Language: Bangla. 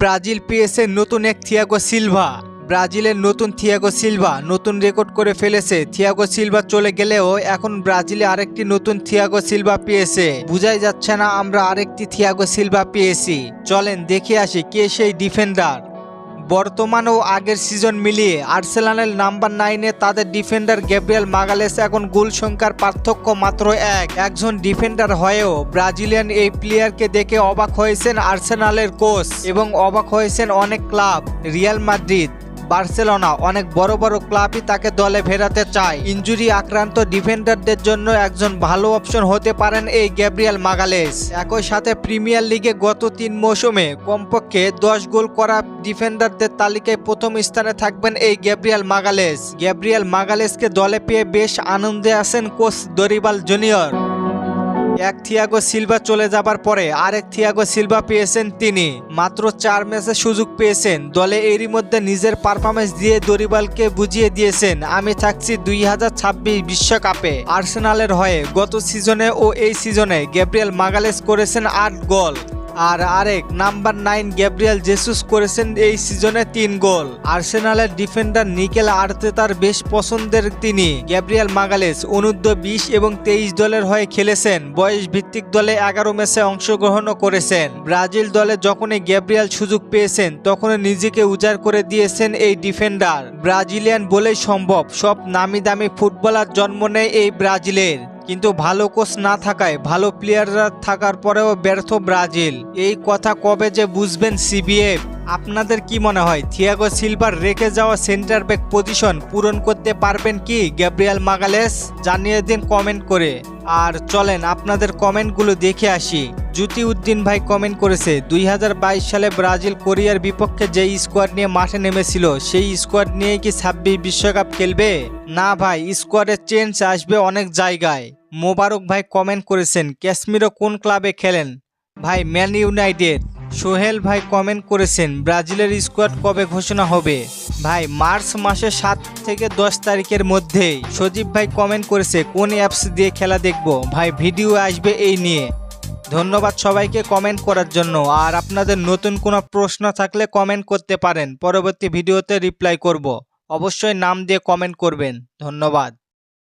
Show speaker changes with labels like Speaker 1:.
Speaker 1: ব্রাজিল পেয়েছে নতুন এক থিয়াগো সিলভা। ব্রাজিলের নতুন থিয়াগো সিলভা নতুন রেকর্ড করে ফেলেছে। থিয়াগো সিলভা চলে গেলেও এখন ব্রাজিলে আরেকটি নতুন থিয়াগো সিলভা পেয়েছে বুঝাই যাচ্ছে না আমরা আরেকটি থিয়াগো সিলভা পেয়েছি চলেন দেখে আসি কে সেই ডিফেন্ডার। বর্তমান ও আগের সিজন মিলিয়ে আর্সেলানের নাম্বার নাইনে তাদের ডিফেন্ডার গ্যাব্রিয়াল মাগালেস এখন গোল সংখ্যার পার্থক্য মাত্র এক। একজন ডিফেন্ডার হয়েও ব্রাজিলিয়ান এই প্লেয়ারকে দেখে অবাক হয়েছেন আর্সেনালের কোচ এবং অবাক হয়েছেন অনেক ক্লাব, রিয়াল মাদ্রিদ। বার্সেলোনা অনেক বড় বড় ক্লাবই তাকে দলে ফেরাতে চায়। ইঞ্জুরি আক্রান্ত ডিফেন্ডারদের জন্য একজন ভালো অপশন হতে পারেন এই গ্যাব্রিয়েল মাগালেস। একই সাথে প্রিমিয়ার লিগে গত তিন মৌসুমে কমপক্ষে দশ গোল করা ডিফেন্ডারদের তালিকায় প্রথম স্থানে থাকবেন এই গ্যাব্রিয়াল মাগালেস। গ্যাব্রিয়েল মাগালেসকে দলে পেয়ে বেশ আনন্দে আছেন কোচ দরিবাল জুনিয়র। এক থিয়াগো সিলভা চলে যাবার পরে আরেক থিয়াগো সিলভা পেয়েছেন তিনি। মাত্র চার ম্যাচে সুযোগ পেয়েছেন। দলে এরই মধ্যে নিজের পারফরমেন্স দিয়ে দরিবালকে বুঝিয়ে দিয়েছেন, আমি থাকছি দুই হাজার ছাব্বিশ বিশ্বকাপে। আর্সেনালের হয়ে গত সিজনে ও এই সিজনে গ্যাব্রিয়েল মাগালেস করেছেন আট গোল। আর আরেক, নাম্বার নাইন গ্যাব্রিয়েল জেসুস করেছেন এই সিজনে তিন গোল। আর্সেনালের ডিফেন্ডার নিকেল আর্তেতার বেশ পছন্দের তিনি। গ্যাব্রিয়েল মাগালেস অনূর্ধ্ব বিশ এবং তেইশ দলের হয়ে খেলেছেন। বয়স ভিত্তিক দলে এগারো ম্যাচে অংশগ্রহণও করেছেন। ব্রাজিল দলে যখনই গ্যাব্রিয়েল সুযোগ পেয়েছেন, তখনই নিজেকে উজাড় করে দিয়েছেন এই ডিফেন্ডার। ব্রাজিলিয়ান বলেই সম্ভব, সব নামি দামি ফুটবলার জন্ম নেয় এই ব্রাজিলের। কিন্তু ভালো কোচ না থাকায় ভালো প্লেয়াররা থাকার পরেও ব্যর্থ ব্রাজিল। এই কথা কবে যে বুঝবেন সিবিএফ আপনাদের কি মনে হয়, থিয়াগো সিলভার রেখে যাওয়া সেন্টার ব্যাক পজিশন পূরণ করতে পারবেন কি গ্যাব্রিয়াল মাগালেস? জানিয়ে দিন কমেন্ট করে। আর চলেন আপনাদের কমেন্টগুলো দেখে আসি। জ্যোতি উদ্দিন ভাই কমেন্ট করেছে, দুই হাজার বাইশ সালে ব্রাজিল কোরিয়ার বিপক্ষে যে স্কোয়াড নিয়ে মাঠে নেমেছিল, সেই স্কোয়াড নিয়ে কি ছাব্বিশ বিশ্বকাপ খেলবে? না ভাই স্কোয়াডের চেঞ্জ আসবে অনেক জায়গায়। মোবারক ভাই কমেন্ট করেছেন, কাশ্মীরও কোন ক্লাবে খেলেন? ভাই ম্যান ইউনাইটেড সোহেল ভাই কমেন্ট করেছেন, ব্রাজিলের স্কোয়াড কবে ঘোষণা হবে? ভাই, মার্চ মাসের সাত থেকে দশ তারিখের মধ্যেই সজীব ভাই কমেন্ট করেছে, কোন অ্যাপস দিয়ে খেলা দেখব? ভাই ভিডিও আসবে এই নিয়ে। ধন্যবাদ সবাইকে কমেন্ট করার জন্য। আর আপনাদের নতুন কোনো প্রশ্ন থাকলে কমেন্ট করতে পারেন। পরবর্তী ভিডিওতে রিপ্লাই করব। অবশ্যই নাম দিয়ে কমেন্ট করবেন। ধন্যবাদ।